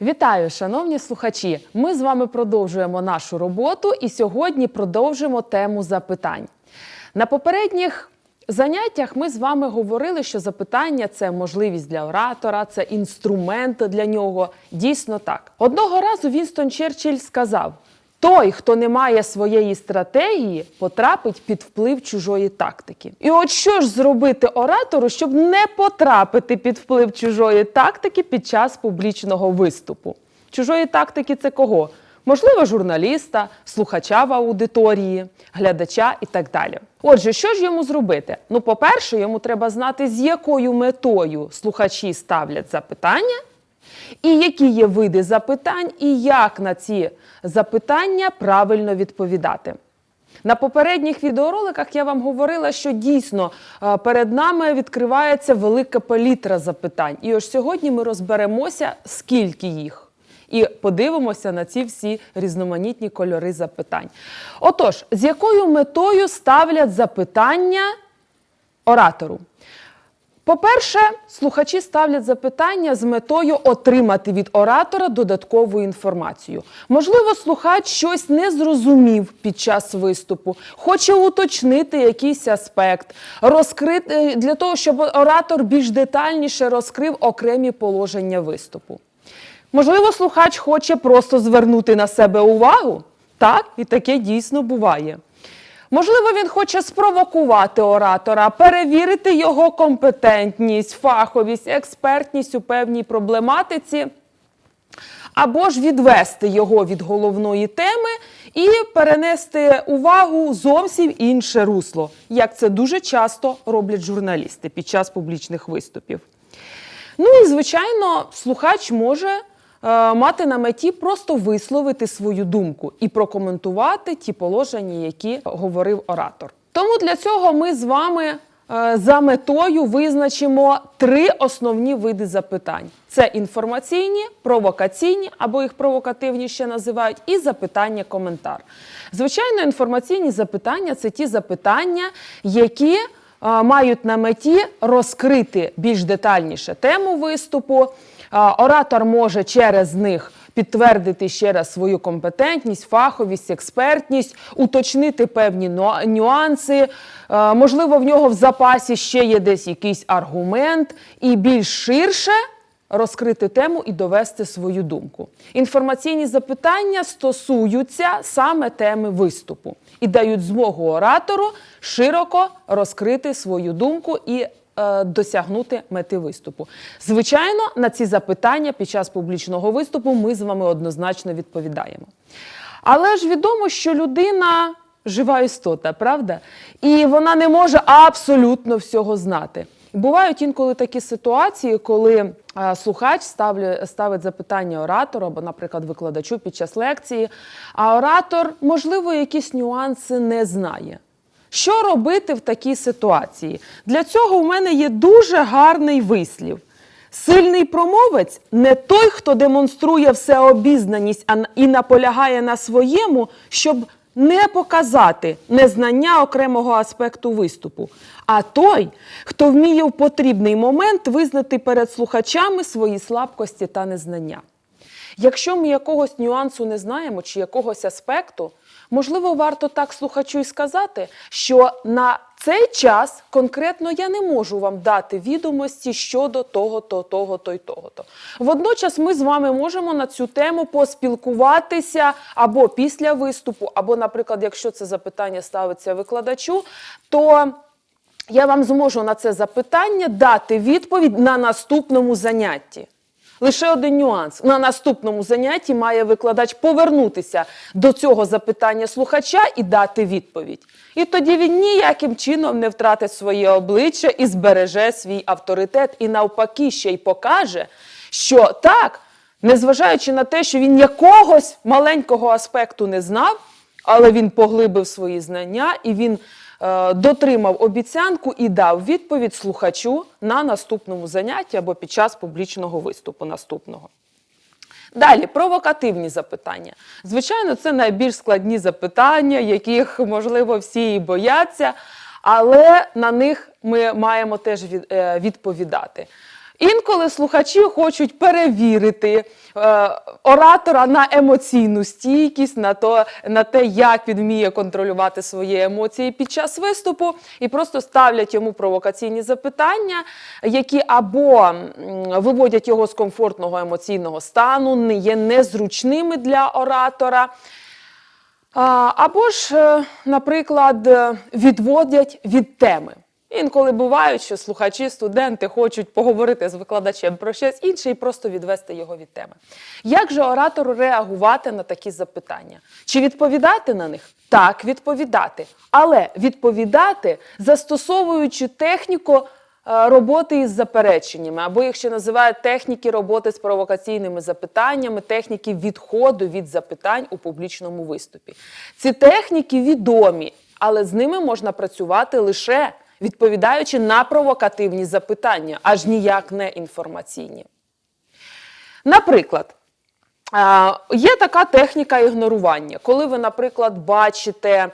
Вітаю, шановні слухачі! Ми з вами продовжуємо нашу роботу і сьогодні продовжимо тему запитань. На попередніх заняттях ми з вами говорили, що запитання це можливість для оратора, це інструмент для нього. Дійсно так. Одного разу Вінстон Черчилль сказав: той, хто не має своєї стратегії, потрапить під вплив чужої тактики. І от що ж зробити оратору, щоб не потрапити під вплив чужої тактики під час публічного виступу? Чужої тактики це кого? Можливо, журналіста, слухача в аудиторії, глядача і так далі. Отже, що ж йому зробити? Ну, по-перше, йому треба знати, з якою метою слухачі ставлять запитання, і які є види запитань, і як на ці запитання правильно відповідати. На попередніх відеороликах я вам говорила, що дійсно е, перед нами відкривається велика палітра запитань. І ось сьогодні ми розберемося, скільки їх. І подивимося на ці всі різноманітні кольори запитань. Отож, з якою метою ставлять запитання оратору? По-перше, слухачі ставлять запитання з метою отримати від оратора додаткову інформацію. Можливо, слухач щось не зрозумів під час виступу, хоче уточнити якийсь аспект, розкрити для того, щоб оратор більш детальніше розкрив окремі положення виступу. Можливо, слухач хоче просто звернути на себе увагу. Так, і таке дійсно буває. Можливо, він хоче спровокувати оратора, перевірити його компетентність, фаховість, експертність у певній проблематиці, або ж відвести його від головної теми і перенести увагу зовсім інше русло, як це дуже часто роблять журналісти під час публічних виступів. Ну і звичайно, слухач може мати на меті просто висловити свою думку і прокоментувати ті положення, які говорив оратор. Тому для цього ми з вами е, за метою визначимо три основні види запитань: це інформаційні, провокаційні або їх провокативні ще називають, і запитання-коментар. Звичайно, інформаційні запитання це ті запитання, які мають на меті розкрити більш детальніше тему виступу. Оратор може через них підтвердити ще раз свою компетентність, фаховість, експертність, уточнити певні нюанси. Можливо, в нього в запасі ще є десь якийсь аргумент, і більш ширше розкрити тему і довести свою думку. Інформаційні запитання стосуються саме теми виступу і дають змогу оратору широко розкрити свою думку і досягнути мети виступу. Звичайно, на ці запитання під час публічного виступу ми з вами однозначно відповідаємо. Але ж відомо, що людина жива істота, правда? І вона не може абсолютно всього знати. Бувають інколи такі ситуації, коли е, слухач ставить запитання оратору або, наприклад, викладачу під час лекції, а оратор, можливо, якісь нюанси не знає. Що робити в такій ситуації? Для цього в мене є дуже гарний вислів. Сильний промовець не той, хто демонструє всеобізнаність і наполягає на своєму, щоб не показати незнання окремого аспекту виступу, а той, хто вміє в потрібний момент визнати перед слухачами свої слабкості та незнання. Якщо ми якогось нюансу не знаємо чи якогось аспекту, можливо, варто так слухачу і сказати, що на цей час конкретно я не можу вам дати відомості щодо того-то, того-то і того-то. Водночас ми з вами можемо на цю тему поспілкуватися або після виступу, або, наприклад, якщо це запитання ставиться викладачу, то я вам зможу на це запитання дати відповідь на наступному занятті. Лише один нюанс. На наступному занятті має викладач повернутися до цього запитання слухача і дати відповідь. І тоді він ніяким чином не втратить своє обличчя і збереже свій авторитет, і навпаки ще й покаже, що так, незважаючи на те, що він якогось маленького аспекту не знав, але він поглибив свої знання і він дотримав обіцянку і дав відповідь слухачу на наступному занятті або під час публічного виступу наступного. Далі провокативні запитання. Звичайно, це найбільш складні запитання, яких, можливо, всі і бояться, але на них ми маємо теж е, відповідати. Інколи слухачі хочуть перевірити е, оратора на емоційну стійкість, на, то, на те, як він вміє контролювати свої емоції під час виступу, і просто ставлять йому провокаційні запитання, які або виводять його з комфортного емоційного стану, не є незручними для оратора. Або ж, е, наприклад, е, відводять від теми. Інколи бувають, що слухачі, студенти хочуть поговорити з викладачем про щось інше і просто відвести його від теми. Як же оратору реагувати на такі запитання? Чи відповідати на них? Так, відповідати. Але відповідати, застосовуючи техніку е, роботи із запереченнями, або їх ще називають техніки роботи з провокаційними запитаннями, техніки відходу від запитань у публічному виступі. Ці техніки відомі, але з ними можна працювати лише відповідаючи на провокативні запитання, аж ніяк не інформаційні. Наприклад, Є така техніка ігнорування, коли ви, наприклад, бачите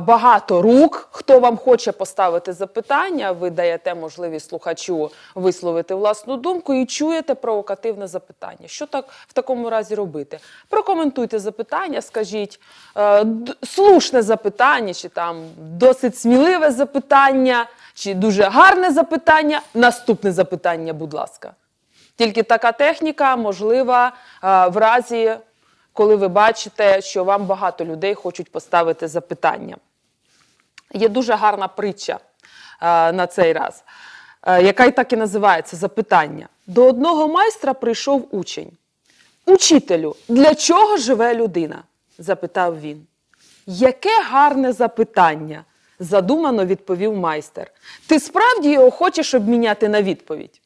багато рук, хто вам хоче поставити запитання, ви даєте можливість слухачу висловити власну думку і чуєте провокативне запитання. Що так в такому разі робити? Прокоментуйте запитання, скажіть е, слушне запитання, чи там досить сміливе запитання, чи дуже гарне запитання. Наступне запитання, будь ласка. Тільки така техніка можлива е, в разі, коли ви бачите, що вам багато людей хочуть поставити запитання. Є дуже гарна притча е, на цей раз, е, яка і так і називається запитання. До одного майстра прийшов учень. Учителю, для чого живе людина? запитав він. Яке гарне запитання, задумано відповів майстер. Ти справді його хочеш обміняти на відповідь?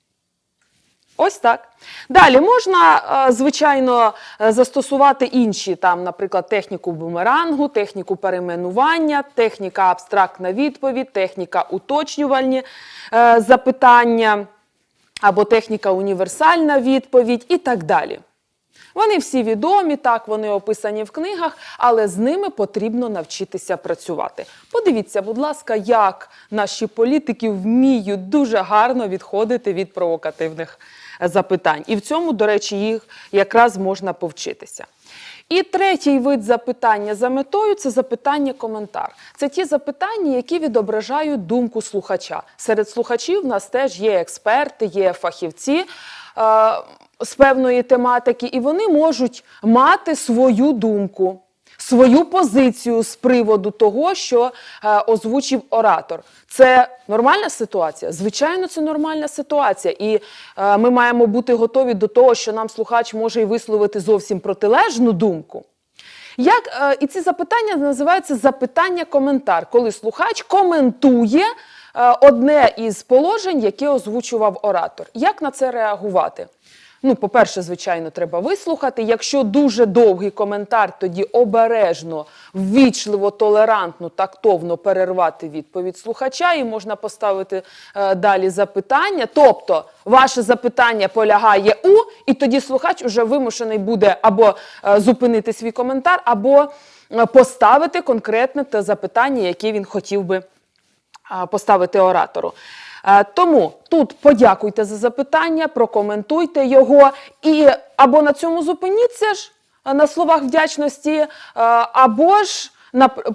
Ось так. Далі можна, е, звичайно, е, застосувати інші, там, наприклад, техніку бумерангу, техніку перейменування, техніка абстрактна відповідь, техніка уточнювальні е, запитання або техніка універсальна відповідь і так далі. Вони всі відомі, так, вони описані в книгах, але з ними потрібно навчитися працювати. Подивіться, будь ласка, як наші політики вміють дуже гарно відходити від провокативних запитань. І в цьому, до речі, їх якраз можна повчитися. І третій вид запитання за метою це запитання-коментар. Це ті запитання, які відображають думку слухача. Серед слухачів в нас теж є експерти, є фахівці. е, з певної тематики, і вони можуть мати свою думку, свою позицію з приводу того, що е, озвучив оратор. Це нормальна ситуація? Звичайно, це нормальна ситуація. І е, ми маємо бути готові до того, що нам слухач може і висловити зовсім протилежну думку. Як е, і ці запитання називаються запитання-коментар, коли слухач коментує е, одне із положень, яке озвучував оратор. Як на це реагувати? Ну, по-перше, звичайно, треба вислухати. Якщо дуже довгий коментар, тоді обережно, ввічливо, толерантно, тактовно перервати відповідь слухача, і можна поставити е, далі запитання. Тобто, ваше запитання полягає у, і тоді слухач уже вимушений буде або е, зупинити свій коментар, або е, поставити конкретне те запитання, яке він хотів би а, поставити оратору. Е, Тому тут подякуйте за запитання, прокоментуйте його і або на цьому зупиніться ж е, на словах вдячності, е, або ж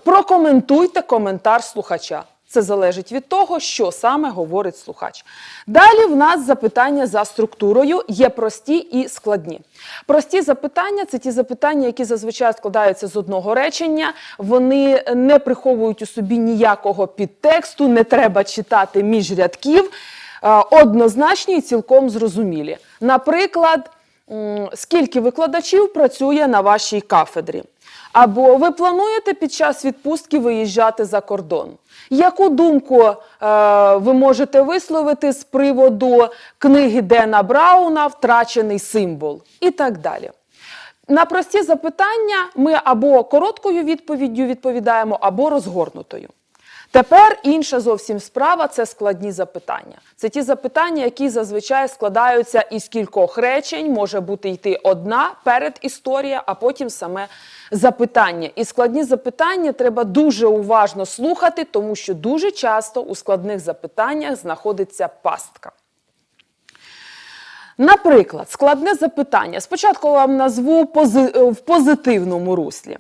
прокоментуйте коментар слухача. Це залежить від того, що саме говорить слухач. Далі в нас запитання за структурою є прості і складні. Прості запитання це ті запитання, які зазвичай складаються з одного речення. Вони не приховують у собі ніякого підтексту, не треба читати між рядків. Е, Однозначні і цілком зрозумілі. Наприклад, скільки викладачів працює на вашій кафедрі? Або ви плануєте під час відпустки виїжджати за кордон? Яку думку е, ви можете висловити з приводу книги Дена Брауна Втрачений символ і так далі? На прості запитання ми або короткою відповіддю відповідаємо, або розгорнутою. Тепер інша зовсім справа це складні запитання. Це ті запитання, які зазвичай складаються із кількох речень, може бути йти одна перед історія, а потім саме запитання. І складні запитання треба дуже уважно слухати, тому що дуже часто у складних запитаннях знаходиться пастка. Наприклад, складне запитання. Спочатку вам назву пози- в позитивному руслі.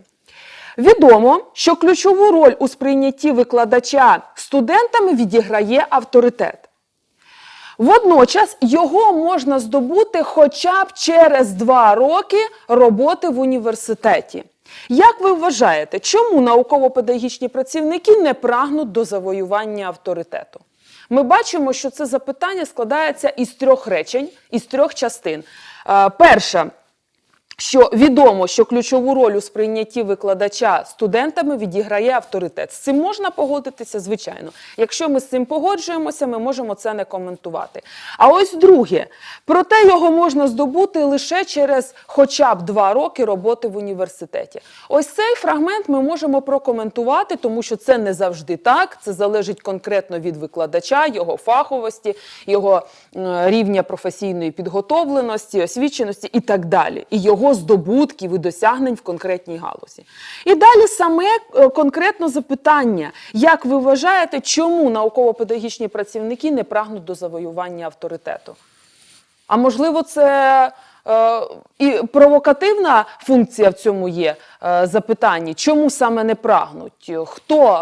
Відомо, що ключову роль у сприйнятті викладача студентами відіграє авторитет. Водночас його можна здобути хоча б через два роки роботи в університеті. Як ви вважаєте, чому науково-педагогічні працівники не прагнуть до завоювання авторитету? Ми бачимо, що це запитання складається із трьох речень, із трьох частин. Е, Перша що відомо, що ключову роль у сприйнятті викладача студентами відіграє авторитет. З цим можна погодитися, звичайно. Якщо ми з цим погоджуємося, ми можемо це не коментувати. А ось друге, проте його можна здобути лише через хоча б два роки роботи в університеті. Ось цей фрагмент ми можемо прокоментувати, тому що це не завжди так. Це залежить конкретно від викладача, його фаховості, його рівня професійної підготовленості, освіченості і так далі. І його здобутків і досягнень в конкретній галузі. І далі саме е, конкретно запитання: як ви вважаєте, чому науково-педагогічні працівники не прагнуть до завоювання авторитету? А можливо, це е, і провокативна функція в цьому є е, запитанні. Чому саме не прагнуть? Хто,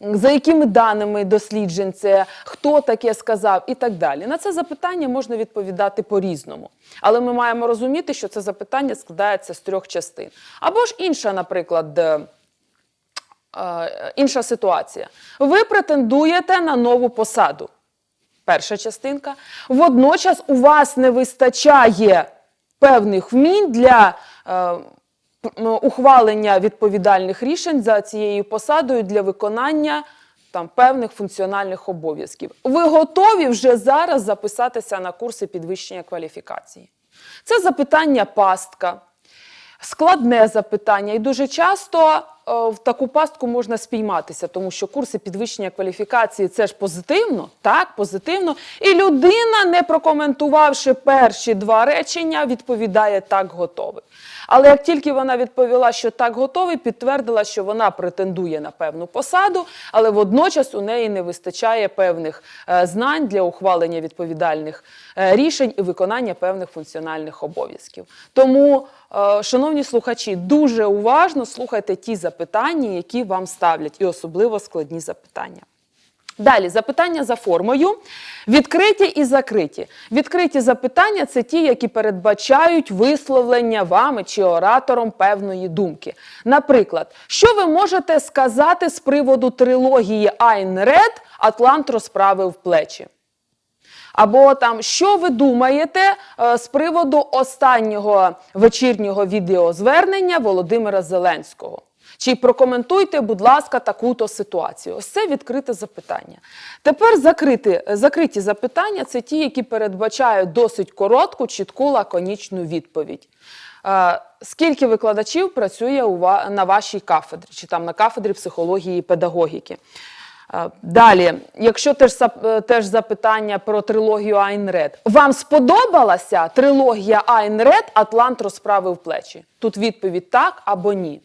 е, за якими даними досліджень це, хто таке сказав і так далі. На це запитання можна відповідати по-різному. Але ми маємо розуміти, що це запитання складається з трьох частин. Або ж інша, наприклад. е, е, Інша ситуація. Ви претендуєте на нову посаду. Перша частинка. Водночас у вас не вистачає певних вмінь для е, ухвалення відповідальних рішень за цією посадою для виконання там, певних функціональних обов'язків. Ви готові вже зараз записатися на курси підвищення кваліфікації. Це запитання пастка складне запитання, і дуже часто в таку пастку можна спійматися, тому що курси підвищення кваліфікації це ж позитивно, так, позитивно. І людина, не прокоментувавши перші два речення, відповідає так готовий. Але як тільки вона відповіла, що так готовий, підтвердила, що вона претендує на певну посаду, але водночас у неї не вистачає певних е, знань для ухвалення відповідальних е, рішень і виконання певних функціональних обов'язків. Тому, е, шановні слухачі, дуже уважно слухайте ті запитання, які вам ставлять, і особливо складні запитання. Далі запитання за формою. Відкриті і закриті. Відкриті запитання це ті, які передбачають висловлення вами чи оратором певної думки. Наприклад, що ви можете сказати з приводу трилогії Айн Ред Атлант розправив плечі? Або там, що ви думаєте е, з приводу останнього вечірнього відеозвернення Володимира Зеленського? Чи прокоментуйте, будь ласка, таку-то ситуацію? Ось це відкрите запитання. Тепер закриті, закриті запитання це ті, які передбачають досить коротку, чітку, лаконічну відповідь. Е, Скільки викладачів працює на вашій кафедрі, чи там на кафедрі психології і педагогіки? Е, Далі, якщо теж, е, теж запитання про трилогію Айн Ред. Вам сподобалася трилогія Айн Ред Атлант розправив плечі? Тут відповідь так або ні.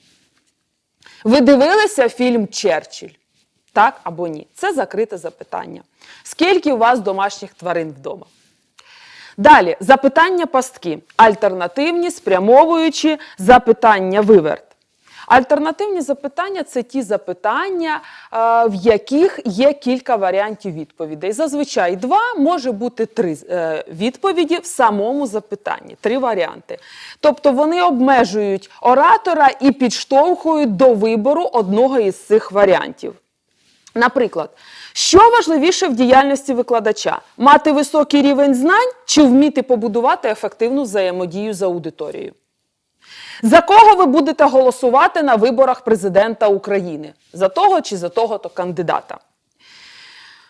Ви дивилися фільм Черчилль? Так або ні? Це закрите запитання. Скільки у вас домашніх тварин вдома? Далі запитання пастки. Альтернативні, спрямовуючі запитання виверт. Альтернативні запитання це ті запитання, е, в яких є кілька варіантів відповідей. Зазвичай два, може бути три е, відповіді в самому запитанні, три варіанти. Тобто вони обмежують оратора і підштовхують до вибору одного із цих варіантів. Наприклад, що важливіше в діяльності викладача: мати високий рівень знань чи вміти побудувати ефективну взаємодію з аудиторією? За кого ви будете голосувати на виборах президента України? За того чи за того-то кандидата?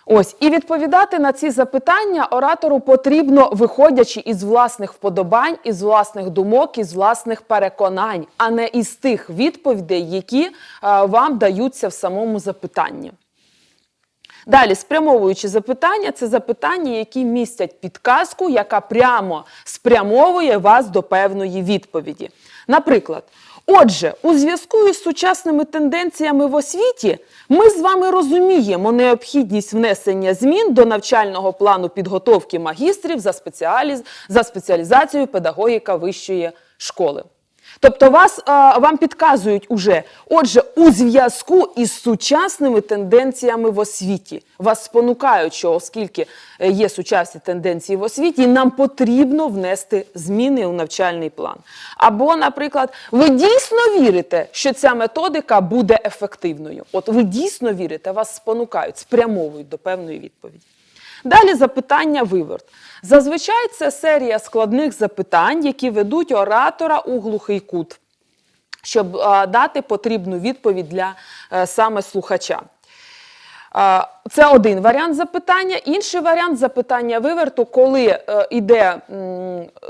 Ось і відповідати на ці запитання оратору потрібно, виходячи із власних вподобань, із власних думок, із власних переконань, а не із тих відповідей, які е, вам даються в самому запитанні. Далі, спрямовуючи запитання, це запитання, які містять підказку, яка прямо спрямовує вас до певної відповіді. Наприклад, Отже, у зв'язку із сучасними тенденціями в освіті ми з вами розуміємо необхідність внесення змін до навчального плану підготовки магістрів за, спеціаліз... за спеціалізацією педагогіка вищої школи. Тобто вас, вам підказують уже, отже, у зв'язку із сучасними тенденціями в освіті. Вас спонукають, що оскільки е, є сучасні тенденції в освіті, нам потрібно внести зміни у навчальний план. Або, наприклад, ви дійсно вірите, що ця методика буде ефективною. От ви дійсно вірите, вас спонукають, спрямовують до певної відповіді. Далі запитання виверт. Зазвичай це серія складних запитань, які ведуть оратора у глухий кут, щоб дати потрібну відповідь для е, саме слухача. Е, Це один варіант запитання. Інший варіант запитання виверту, коли е, йде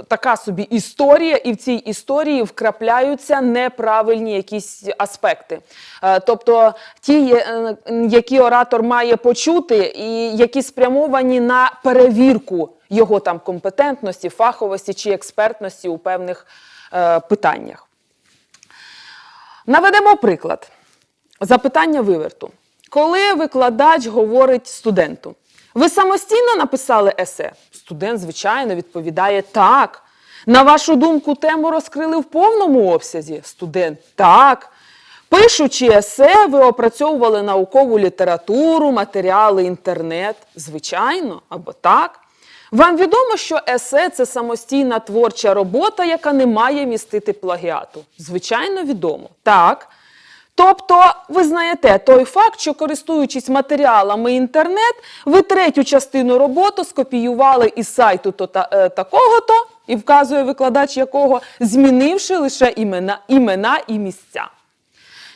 така собі історія, і в цій історії вкрапляються неправильні якісь аспекти. Е, Тобто ті, е, які оратор має почути, і які спрямовані на перевірку його там компетентності, фаховості чи експертності у певних е, питаннях. Наведемо приклад. Запитання виверту. Коли викладач говорить студенту, ви самостійно написали есе? Студент, звичайно, відповідає так. На вашу думку, тему розкрили в повному обсязі? Студент так. Пишучи есе, ви опрацьовували наукову літературу, матеріали, інтернет? Звичайно, або так. Вам відомо, що есе це самостійна творча робота, яка не має містити плагіату? Звичайно, відомо. Так. Тобто, ви знаєте той факт, що користуючись матеріалами інтернет, ви третю частину роботи скопіювали із сайту то та, е, такого-то, і вказує викладач якого, змінивши лише імена, імена і місця.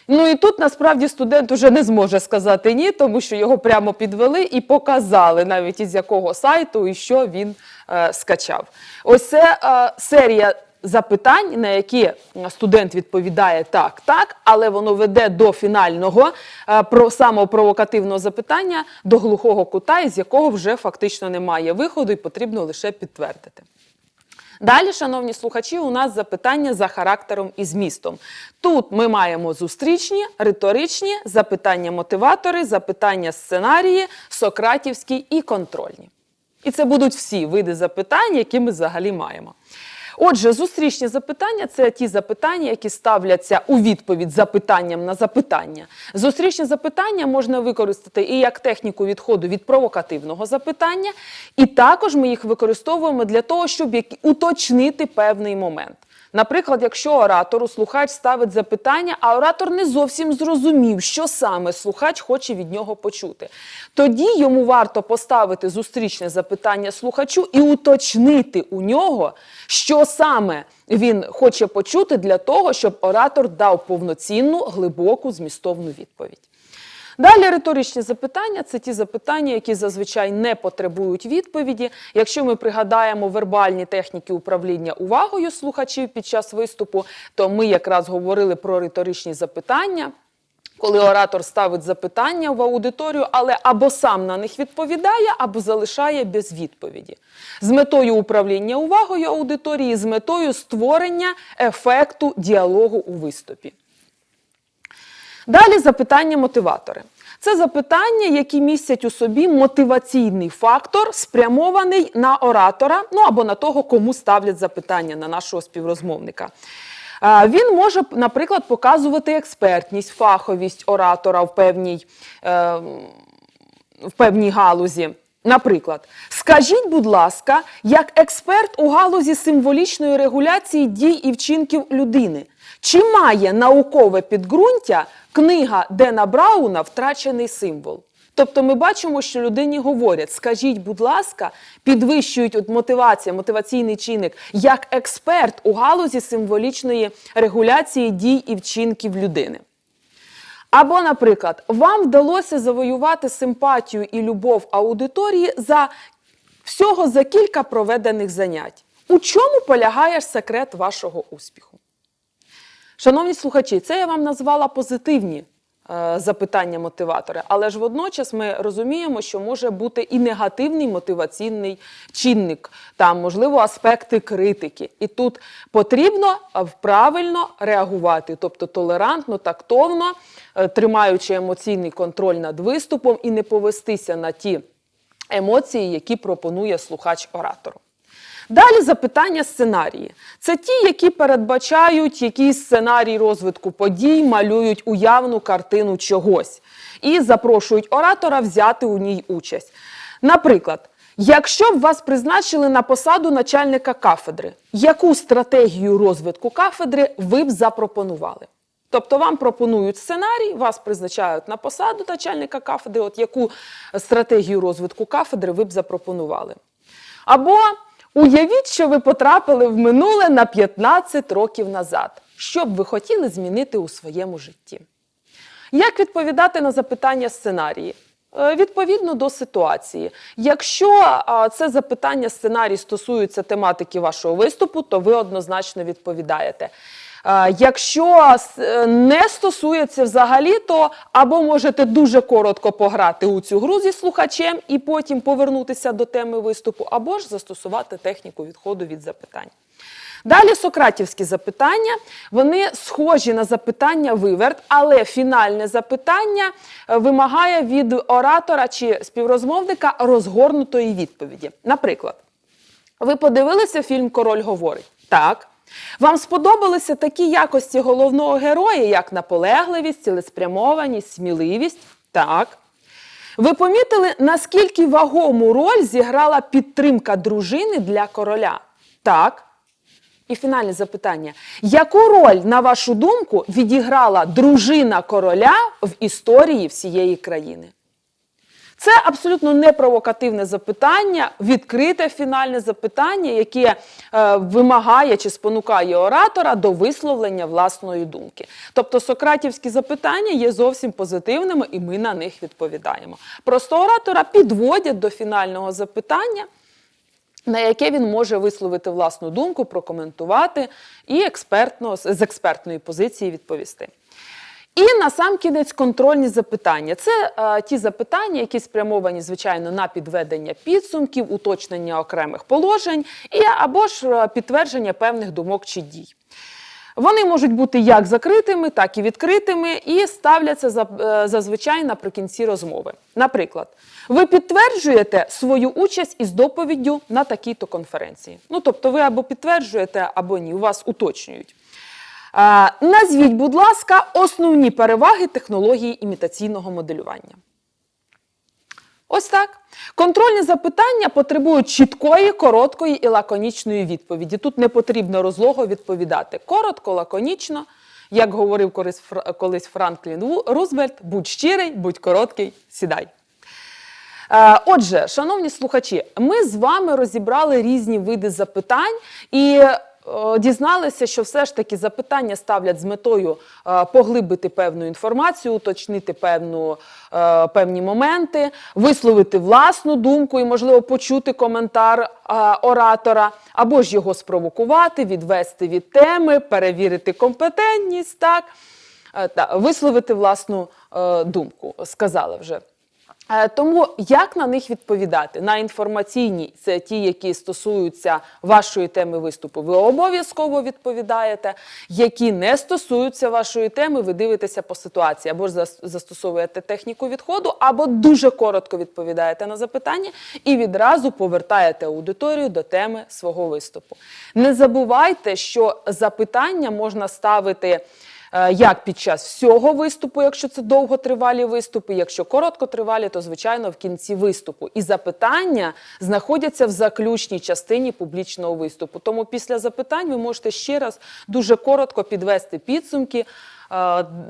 Ну і тут насправді студент уже не зможе сказати ні, тому що його прямо підвели і показали навіть із якого сайту і що він е, скачав. Ось це е, серія запитань, на які студент відповідає так, так, але воно веде до фінального е, про самого провокативного запитання до глухого кута, із якого вже фактично немає виходу, і потрібно лише підтвердити. Далі, шановні слухачі, у нас запитання за характером і змістом. Тут ми маємо зустрічні, риторичні, запитання-мотиватори, запитання сценарії, сократівські і контрольні. І це будуть всі види запитань, які ми взагалі маємо. Отже, зустрічні запитання це ті запитання, які ставляться у відповідь запитанням на запитання. Зустрічні запитання можна використати і як техніку відходу від провокативного запитання, і також ми їх використовуємо для того, щоб уточнити певний момент. Наприклад, якщо оратору слухач ставить запитання, а оратор не зовсім зрозумів, що саме слухач хоче від нього почути. Тоді йому варто поставити зустрічне запитання слухачу і уточнити у нього, що саме він хоче почути для того, щоб оратор дав повноцінну, глибоку, змістовну відповідь. Далі риторичні запитання це ті запитання, які зазвичай не потребують відповіді. Якщо ми пригадаємо вербальні техніки управління увагою слухачів під час виступу, то ми якраз говорили про риторичні запитання. Коли оратор ставить запитання в аудиторію, але або сам на них відповідає, або залишає без відповіді. З метою управління увагою аудиторії, з метою створення ефекту діалогу у виступі. Далі запитання-мотиватори. Це запитання, які містять у собі мотиваційний фактор, спрямований на оратора, ну або на того, кому ставлять запитання на нашого співрозмовника. Він може, наприклад, показувати експертність, фаховість оратора в певній, е, в певній галузі. Наприклад, скажіть, будь ласка, як експерт у галузі символічної регуляції дій і вчинків людини, чи має наукове підґрунтя книга Дена Брауна Втрачений символ? Тобто ми бачимо, що людині говорять: скажіть, будь ласка, підвищують от мотивація, мотиваційний чинник як експерт у галузі символічної регуляції дій і вчинків людини. Або, наприклад, вам вдалося завоювати симпатію і любов аудиторії за всього за кілька проведених занять. У чому полягає секрет вашого успіху? Шановні слухачі, це я вам назвала позитивні е, запитання мотиватори, але ж водночас ми розуміємо, що може бути і негативний мотиваційний чинник, там можливо аспекти критики. І тут потрібно е, правильно реагувати, тобто толерантно, тактовно, е, тримаючи емоційний контроль над виступом і не повестися на ті емоції, які пропонує слухач оратору. Далі запитання сценарії. Це ті, які передбачають якийсь сценарій розвитку подій, малюють уявну картину чогось і запрошують оратора взяти у ній участь. Наприклад, якщо б вас призначили на посаду начальника кафедри, яку стратегію розвитку кафедри ви б запропонували? Тобто вам пропонують сценарій, вас призначають на посаду начальника кафедри, от яку стратегію розвитку кафедри ви б запропонували. Або уявіть, що ви потрапили в минуле на 15 років назад. Що б ви хотіли змінити у своєму житті? Як відповідати на запитання сценарії? Е, Відповідно до ситуації. Якщо це запитання сценарій стосується тематики вашого виступу, то ви однозначно відповідаєте. Е, Якщо е, не стосується взагалі, то або можете дуже коротко пограти у цю гру зі слухачем і потім повернутися до теми виступу, або ж застосувати техніку відходу від запитань. Далі сократівські запитання. Вони схожі на запитання виверт, але фінальне запитання е, вимагає від оратора чи співрозмовника розгорнутої відповіді. Наприклад, ви подивилися фільм Король говорить? Так. Вам сподобалися такі якості головного героя, як наполегливість, цілеспрямованість, сміливість? Так. Ви помітили, наскільки вагому роль зіграла підтримка дружини для короля? Так. І фінальне запитання: яку роль, на вашу думку, відіграла дружина короля в історії всієї країни? Це абсолютно непровокативне запитання, відкрите фінальне запитання, яке е, вимагає чи спонукає оратора до висловлення власної думки. Тобто сократівські запитання є зовсім позитивними, і ми на них відповідаємо. Просто оратора підводять до фінального запитання на яке він може висловити власну думку, прокоментувати і експертно, з експертної позиції відповісти. І насамкінець контрольні запитання. Це е, ті запитання, які спрямовані, звичайно, на підведення підсумків, уточнення окремих положень і або ж е, підтвердження певних думок чи дій. Вони можуть бути як закритими, так і відкритими, і ставляться е, зазвичай наприкінці розмови. Наприклад, ви підтверджуєте свою участь із доповіддю на такій-то конференції. Ну, тобто, ви або підтверджуєте, або ні, у вас уточнюють. Е, Назвіть, будь ласка, основні переваги технології імітаційного моделювання. Ось так. Контрольні запитання потребують чіткої, короткої і лаконічної відповіді. Тут не потрібно розлого відповідати. Коротко, лаконічно, як говорив колись Франклін Рузвельт, будь щирий, будь короткий, сідай. Е, Отже, шановні слухачі, ми з вами розібрали різні види запитань і дізналися, що все ж таки запитання ставлять з метою е, поглибити певну інформацію, уточнити певну, е, певні моменти, висловити власну думку і, можливо, почути коментар е, оратора, або ж його спровокувати, відвести від теми, перевірити компетентність, так, Е, та, висловити власну е, думку, сказала вже. Е, Тому як на них відповідати? На інформаційні, це ті, які стосуються вашої теми виступу, ви обов'язково відповідаєте. Які не стосуються вашої теми, ви дивитеся по ситуації, або ж застосовуєте техніку відходу, або дуже коротко відповідаєте на запитання і відразу повертаєте аудиторію до теми свого виступу. Не забувайте, що запитання можна ставити. Е, як під час всього виступу, якщо це довготривалі виступи, якщо короткотривалі, то звичайно в кінці виступу. І запитання знаходяться в заключній частині публічного виступу. Тому після запитань ви можете ще раз дуже коротко підвести підсумки. е,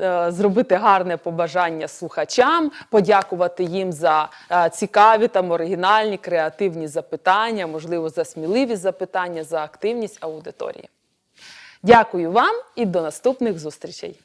е, Зробити гарне побажання слухачам, подякувати їм за цікаві там оригінальні креативні запитання, можливо, за сміливі запитання, за активність аудиторії. Дякую вам і до наступних зустрічей.